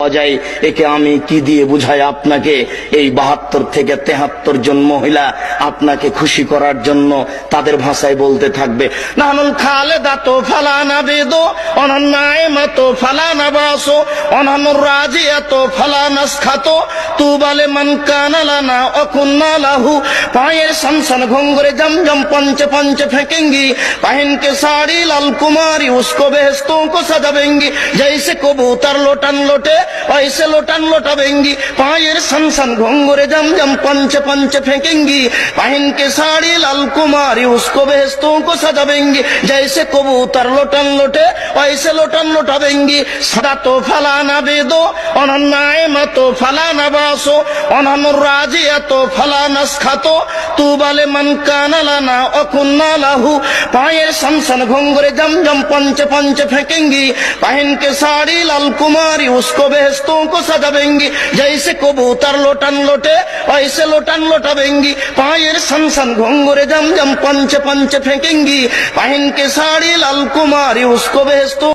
যায়। একে আমি কি দিয়ে বুঝাই আপনাকে? এই বাহাত্তর থেকে তেহাত্তর জন মহিলা আপনাকে খুশি করার জন্য তাদের ভাষায় বলতে থাকবে। নানুল খালে দাতো ফালানা বেদো অনন্যায় মতো ফালানা বাসো অনানুর রাজি এত ফালানাস খাতো তু বালে মন কানালানা অকুন্না লাহু পায়ের সনসন ঘুঙ্গরে জমজম पंच पंच फेंकेंगी पहन के साड़ी लाल कुमारी उसको बेहस्तों को सजावेंगी जैसे कबूतर लोटन लोटे ऐसे लोटन लोटावेंगी पायर सन सन घोंगरे जम जम पंच पंच फेंकेंगी पहन के साड़ी लाल कुमारी उसको बेहस्तों को सजावेंगी जैसे कबूतर लोटन लोटे ऐसे लोटन लोटावेंगी सदा तो फलाना बेदो অনন্যায় মতো ফালানা বাসো অনানুর রাজি এত ফালানাস খাতো তু বালে মন কানালানা অকুন্না লাহু পায়ের সনসন ঘুঙ্গরে জমজম पंच पंच फेंकेंगी पहन के साड़ी लाल कुमारी उसको बेहस्तों को सजावेंगी जैसे कबूतर लोटन लोटे ऐसे लोटन लोटावेंगी पायर सनसन घुंगरे जम जम पंच पंच फेंकेंगी पहन के साड़ी लाल कुमारी उसको बेहस्तों